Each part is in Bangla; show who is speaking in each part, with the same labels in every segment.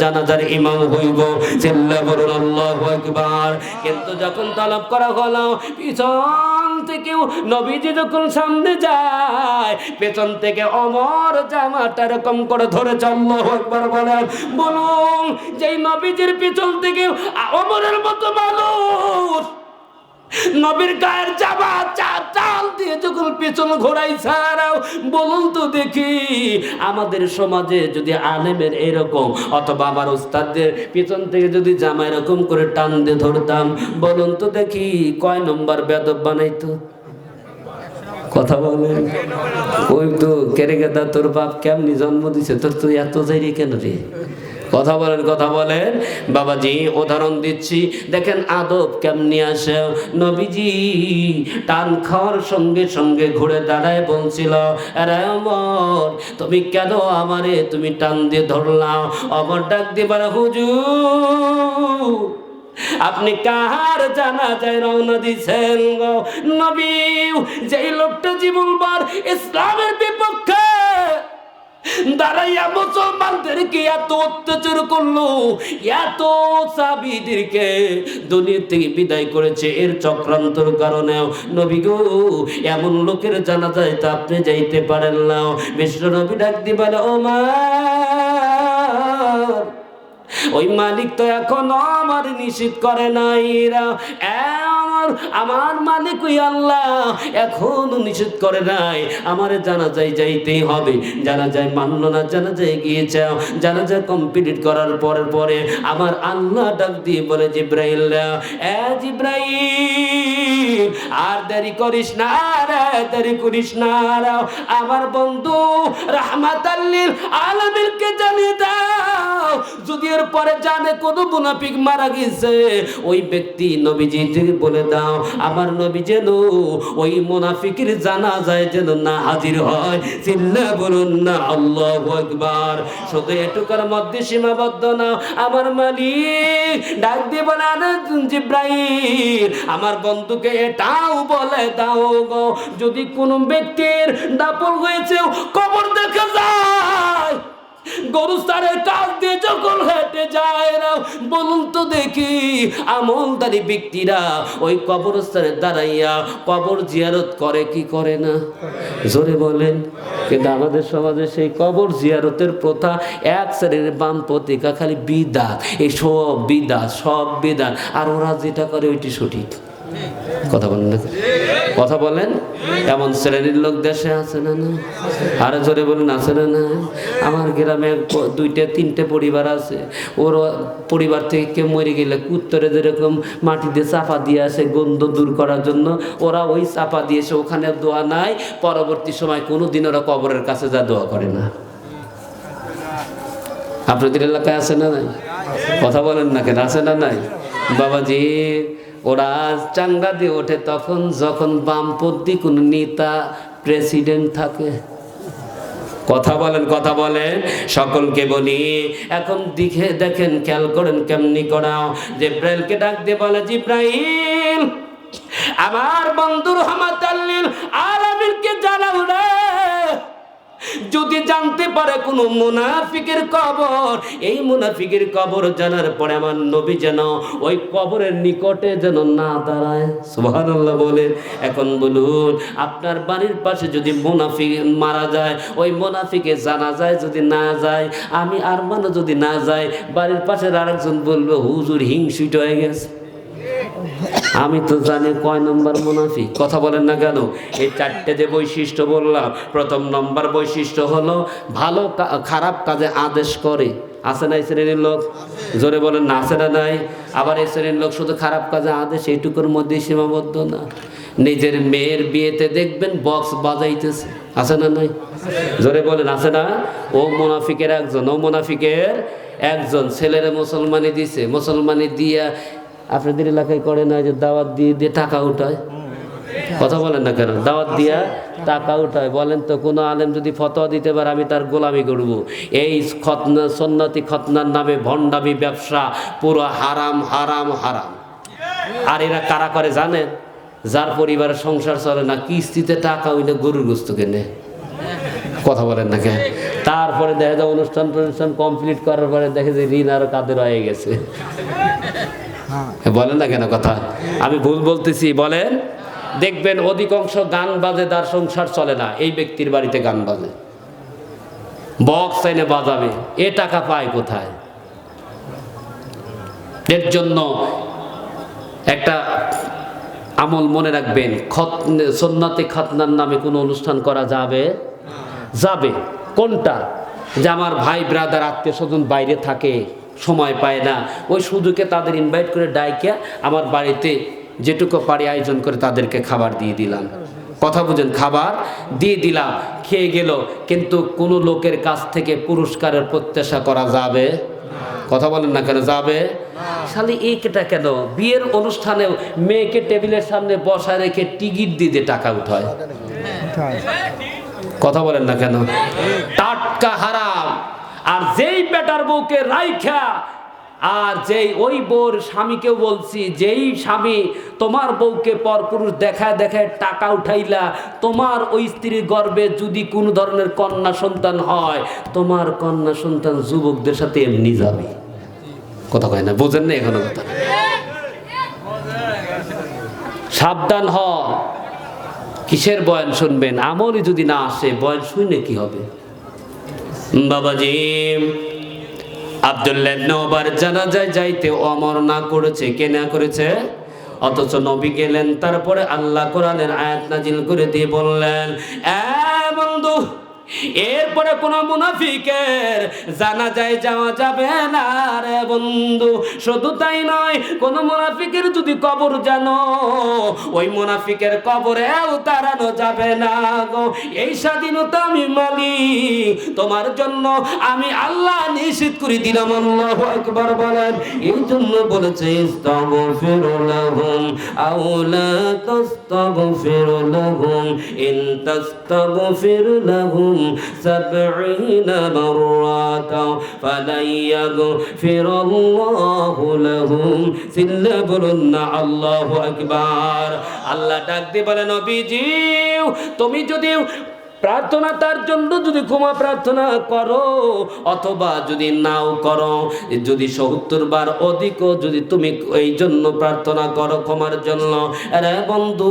Speaker 1: জানাজার ইমাম হইব। চিল্লা বলুন, আল্লাহু আকবার। কিন্তু যখন তলব করা হলো, পিছন থেকেও নবীজি যখন সামনে যায়, পেছন থেকে অমর জামাটা এরকম করে ধরে আল্লাহু আকবার বলেন, বলুন, যেই নবীজির পিছন থেকে অমরের মতো মানুষ, নবীর গায়ের জামা, চা যখন পেছন ঘোরাই ছাড়াও, বলুন তো দেখি, আমাদের সমাজে যদি আলেমের এরকম, অথবা আমার উস্তাদদের পিছন থেকে যদি জামা এরকম করে টান দিয়ে ধরতাম, বলুন তো দেখি, কয় নম্বর বেদব বানাইতো? কথা বলেন। ওই তো কেড়ে গেদা তোর বাপ কেমনি জন্ম দিছে? তোর তুই এত যাইরি কেন রে? কথা বলেন কথা বলেন। বাবাজি উদাহরণ দিচ্ছি। দেখেন আদব কেমনি আসে? নবীজি টান খাওয়ার সঙ্গে সঙ্গে ঘুরে দাঁড়ায় বলছিল, আরে তুমি কেন আমারে, তুমি টান দিয়ে ধরলাম অমর ডাক দিবার হুজুর, আপনি কাহার জানা যায় রওনা দিছেন গো? নবী, যেই লোকটা জীবনবার ইসলামের বিপক্ষে দাঁড়াইয়া মুসলমানদেরকে এত অত্যাচার করল, এত সাবিদেরকে দুনিয়া থেকে বিদায় করেছে। এর চক্রান্তর কারণে নবী গো, এমন লোকের জানা যায় তা আপনি যাইতে পারেন না। বিশ্ব নবী ডাক দিবেন, ও মা ওই মালিক তো এখনও আমার নিষেধ করে নাই এরা আমার আমার মালিক আল্লাহ। এখনও নিষেধ করে নাই। আমার জানা যায় যাইতেই হবে। জানা যায় মানলো না জানা যায় গিয়েছে জানা যায় কমপ্লিট করার পরে পরে আমার আল্লাহ ডাক দিয়ে বলে, জিব্রাইল, এ জিব্রাইল, আর দেরি করিস না রে, দেরি করিস না। আমার বন্ধু রাহমাত আল্লিল আলমীরকে জানিয়ে দাও যদি এর পরে জানে কোন মুনাফিক মারা গেছে, ওই ব্যক্তি নবীজি থেকে বলে দাও, আমার নবী যেন ওই মুনাফিকের জানা যায় যেন না হাজির হয় চিল্লা বলুন না, আল্লাহ একবার শুধু এটুকার মধ্যে সীমাবদ্ধ না। আমার মালিক, ডাক দিয়ে বলে, আরে জিব্রাইল, আমার বন্ধুকে এটাও বলে দাও গো, যদি কোনো ব্যক্তির দাপল হয়েছে, কবর দেখা যায়। গরুস্তারের কাজ দিয়ে যখন হেঁটে যায় না, বলুন তো দেখি, আমলদারি ব্যক্তিরা ওই কবরস্থানে দাঁড়াইয়া কবর জিয়ারত করে কি করে না? জোরে বলেন। কিন্তু আমাদের সমাজে সেই কবর জিয়ারতের প্রথা এক শ্রেণির বাম পত্রিকা খালি বিদাত, এই সব বিদাত সব বিদাত। আর ওরা যেটা করে ওইটি সঠিক। কথা বলেন না। কথা বলেন, এমন শ্রেণির লোক দেশে আছে না না? আরে জোরে বলেন, আছে না না? আমার গ্রামে দুইটা, তিনটে পরিবার আছে। ওর পরিবার থেকে কেউ মরে গেলে উত্তরে যেরকম মাটিতে চাপা দিয়ে আসে গন্ধ দূর করার জন্য, ওরা ওই চাপা দিয়েছে ওখানে দোয়া নাই। পরবর্তী সময় কোনো দিন ওরা কবরের কাছে যা দোয়া করে না। আপনাদের এলাকায় আছে না নাই? কথা বলেন না কেন, আছে না নাই? বাবাজি ওরা চাঙ্গা দিয়ে ওঠে তখন যখন বামপন্থী কোন নেতা প্রেসিডেন্ট থাকে। কথা বলেন কথা বলেন। সকলকে বলি, এখন দিকে দেখেন, খেয়াল করেন কেমনি করাও যে ব্রেলকে ডাক দিয়ে বলে, জিব্রাইল, আমার বন্ধুর হামাতাল্লিল আল্লিল যদি জানতে পারে কোন মুনাফিকের কবর, এই মুনাফিকের কবর জানার পরে আমার নবী যেন ওই কবরের নিকটে যেন না দাঁড়ায়। সুবহানাল্লাহ বলে এখন বলুন, আপনার বাড়ির পাশে যদি মুনাফিক মারা যায়, ওই মুনাফিকে জানা যায় যদি না যায়, আমি আর মানে যদি না যায়, বাড়ির পাশের আরেকজন বলবে, হুজুর হিংসিট হয়ে গেছে। আমি তো জানি কয় নম্বর মুনাফি কথা বলেন না কেন? এই চারটে যে বৈশিষ্ট্য বললাম, প্রথম নম্বর বৈশিষ্ট্য হলো ভালো খারাপ কাজে আদেশ করে। আছে না এই শ্রেণির লোক? জোরে বলেন, না, আছে না নাই? আবার এই শ্রেণির লোক শুধু খারাপ কাজে আদেশ, এইটুকুর মধ্যে সীমাবদ্ধ না। নিজের মেয়ের বিয়েতে দেখবেন বক্স বাজাইতেছে। আছে না নাই? জোরে বলেন, আছে না? ও মুনাফিকের একজন, ও মুনাফিকের একজন ছেলের মুসলমানি দিছে। মুসলমানি দিয়া আপনাদের এলাকায় করে না যে দাওয়াত দিয়ে দিয়ে টাকা উঠায়। কথা বলেন না কেন? দাওয়াত দিয়া টাকা উঠায়। বলেন তো, কোনো আলেম যদি ফতোয়া দিতে পারে, আমি তার গোলামি করব। এই খতনা সন্ন্যতি খতনার নামে ভণ্ডামি ব্যবসা, পুরো হারাম হারাম হারাম। আর এরা কারা করে জানেন? যার পরিবারের সংসার চলে না, কিস্তিতে টাকা না গরুর গোস্ত কেনে। কথা বলেন না কেন? তারপরে দেখা যায় অনুষ্ঠান টনুষ্ঠান কমপ্লিট করার পরে দেখে যে ঋণ আরও কাদের হয়ে গেছে। বলেন না কেন কথা? আমি ভুল বলতেছি, বলেন। দেখবেন অধিকাংশ গান বাজে, তার সংসার চলে না। এই ব্যক্তির বাড়িতে গান বাজে। বক্স এনে বাজাবে। এ টাকা পায় কোথায়? এর জন্য একটা আমল মনে রাখবেন, খত সন্নাতে খাতনার নামে কোনো অনুষ্ঠান করা যাবে? যাবে। কোনটা? যে আমার ভাই ব্রাদার আত্মীয় স্বজন বাইরে থাকে। সময় পায় না। ওই সুযোগে তাদের ইনভাইট করে ডাইকে আমার বাড়িতে যেটুকু পারি আয়োজন করে তাদেরকে খাবার দিয়ে দিলাম। কথা বুঝেন খাবার দিয়ে দিলাম খেয়ে গেল। কিন্তু কোনো লোকের কাছ থেকে পুরস্কারের প্রত্যাশা করা যাবে? কথা বলেন না কেন যাবে? শালি এইটা কেন? বিয়ের অনুষ্ঠানে মেয়েকে টেবিলের সামনে বসায় রেখে টিকিট দিয়ে টাকা উঠায়। কথা বলেন না কেন? টাটকা হারাম। আর যেই বেটার বউকে রাইখা, আর যেই ওই বউর স্বামীকেও বলছি, যেই স্বামী তোমার বউকে পরপুরুষ দেখায় দেখায় টাকা উঠাইলা, তোমার ওই স্ত্রীর গর্বে যদি কোনো ধরনের কন্যা সন্তান হয়, তোমার কন্যা সন্তান যুবকদের সাথে এমনি যাবে। কথা কয় না, বোঝেন না এখনও কথা। সাবধান হ। কিসের বয়ান শুনবেন? আমলই যদি না আসে, বয়ান শুনে কি হবে? বাবাজি, আবদুল্লাহ নবার জানাজায় যাইতে অমর না করেছে, কে না করেছে? অথচ নবী গেলেন, তারপরে আল্লাহ কোরআনের আয়াত নাজিল করে দিয়ে বললেন, এ বন্ধু এরপরে কোন মুনাফিকের জানা যায় যাওয়া যাবে না রে বন্ধু। শুধু তাই নয়, কোন মুনাফিকের যদি কবর জানো, ওই মুনাফিকের কবরেও তাড়ানো যাবে না গো। এই স্বাধীনতা আমি মালিক, তোমার জন্য আমি আল্লাহ নিশ্চিত করে দিলাম, আল্লাহ একবার বলেন। এই জন্য বলেছে, ইস্তাগফিরু লাহুম আও লা তাস্তাগফিরু লাহুম, ইন তাস্তাগফির লাহুম সাবঈনা মাররাতা ফালান ইয়াগফিরাল্লাহু লাহুম সিল্লা বলুন না আল্লাহু আকবার। আল্লাহ ডাক দিয়ে বলে, নবীজি, তুমি যদি প্রার্থনা তার জন্য যদি ক্ষমা প্রার্থনা করো, অথবা যদি নাও করো, যদি সত্তর বার অধিকও যদি তুমি এই জন্য প্রার্থনা করো ক্ষমার জন্য। আরে বন্ধু,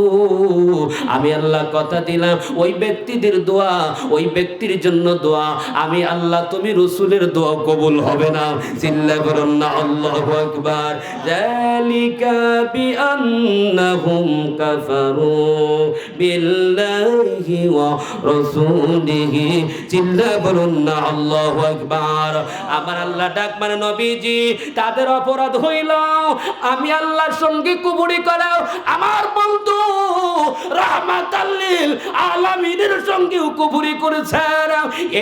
Speaker 1: আমি আল্লাহ কথা দিলাম, ওই ব্যক্তিদের দোয়া, ওই ব্যক্তির জন্য দোয়া। আমি আল্লাহ, তুমি রসুলের দোয়া কবুল হবে না। চিল্লা করুন না, আল্লাহ জালিকা বিআন্নাহুম কাফারু বিল্লাহি ওয়া রাসূলিহি চিল্লা বলুন না, আল্লাহু আকবার। আমার আল্লাহ ডাক মানে নবীজি, তাদের অপরাধ হইল, আমি আল্লাহর সঙ্গে কুবুরি করাও আমার বন্ধু রাহমাতাল্লিল আলামিনের সঙ্গেও কুবুরি করেছেন।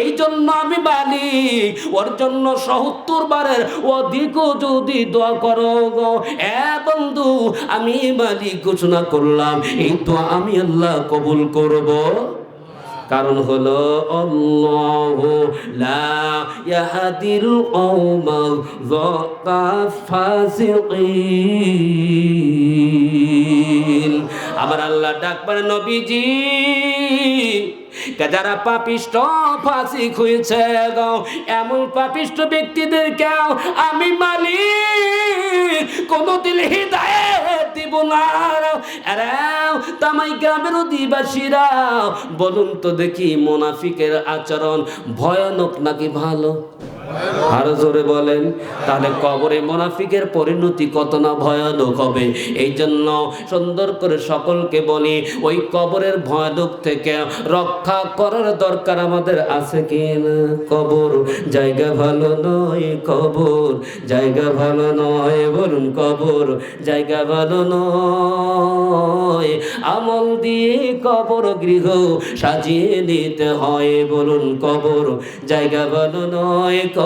Speaker 1: এই জন্য আমি মালিক, ওর জন্য সত্তর বারের অধিকও যদি দোয়া করো গো। এ বন্ধু, আমি মালিক ঘোষণা করলাম, এই তো আমি আল্লাহ কবুল করব। কারণ হলো আল্লাহ লা আমার আল্লাহ ডাক মানে নবীজি যারা পাপিষ্ট ফাসিক হয়েছে গো, এমন পাপিষ্ট ব্যক্তিদেরকে আমি মালিক কোনদিন হৃদায়ত দিব না আরে তামাই গ্রামের অধিবাসীরা বলুন তো দেখি মোনাফিকের আচরণ ভয়ানক নাকি ভালো? আরও জোরে বলেন, তাহলে কবরে মোনাফিকের পরিণতি কত না ভয়ানক হবে? এই জন্য সুন্দর করে সকলকে বলি, ওই কবরের ভয়ানক থেকে রক্ষা করার দরকার আমাদের আছে কি না কবর জায়গা ভালো নয়, কবর জায়গা ভালো নয়, বলুন কবর জায়গা ভালো নয়। আমল দিয়ে কবর গৃহ সাজিয়ে নিতে হয়, বলুন কবর জায়গা ভালো নয়, কবর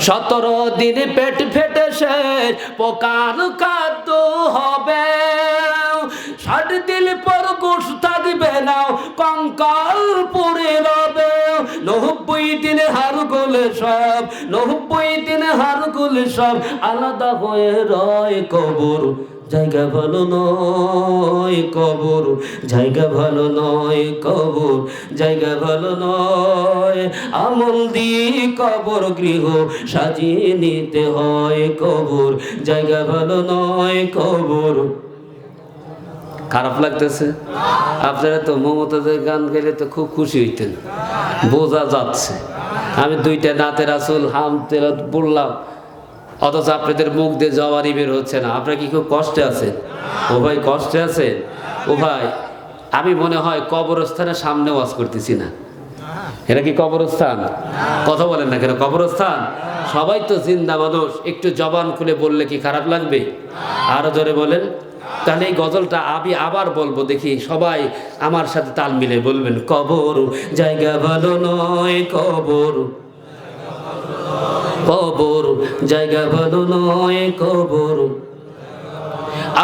Speaker 1: সতেরো দিন পেট ফেটে শেষ পোকার খাদ্য হবে। ষাট দিন পর গোস থাকবে না, কঙ্কাল পরে রবে। নব্বই দিনে হার গোলে সব, নব্বই দিনে হার গোলে সব, আলাদা হয়ে রয় কবর। জায়গা ভালো নয় কবর, জায়গা ভালো নয় কবর, জায়গা ভালো নয় আমল দিয়ে কবর গৃহ সাজিয়ে নিতে হয় কবর, জায়গা ভালো নয় কবর। খারাপ লাগতেছে? আপনারা তো মমতাজের গান গেলে তো খুব খুশি হইতেন। বোঝা যাচ্ছে। আমি দুইটা নাতের আসল হাম তেলত বললাম অথচ আপনাদের মুখ দিয়ে জবানি বের হচ্ছে না। আপনারা কি খুব কষ্টে আছেন? ও ভাই, কষ্টে আছেন? ও ভাই, আমি মনে হয় কবরস্থানের সামনে ওয়াজ করতেছি না। এটা কি কবরস্থান? কথা বলেন না কেন, কবরস্থান? সবাই তো জিন্দা মানুষ, একটু জবান খুলে বললে কি খারাপ লাগবে? আরও জোরে বলেন। তাহলে এই গজলটা আমি আবার বলব, দেখি সবাই আমার সাথে তাল মিলে বলবেন, কবর জায়গা ভালো নয়, কবর কবর জায়গা ভালো নয় কবর।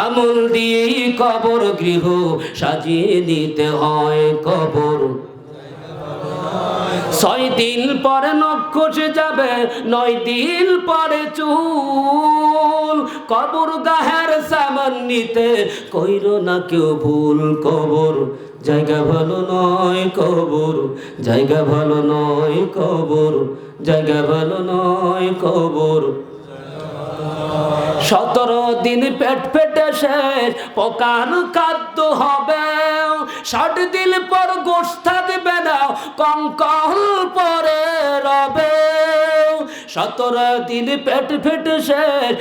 Speaker 1: আমল দিয়ে কবর গৃহ, সাজিয়ে নিতে হয় কবর। ছয় দিন পরে নখ খসে যাবে নয় দিন পরে চুল। কবর গাহের সামান নিতে কইল না কেউ ভুল কবর। জায়গা ভালো নয় কবর, জায়গা ভালো নয় কবর, জায়গা ভালো নয় কবর। সতেরো দিন পেট পেটে শেষ পোকার খাদ্য হবে। ষাট দিন পর গোষ্ঠা দেবে না, কঙ্কল পরে রবে। সতেরো দিন পেট পেটে শেষ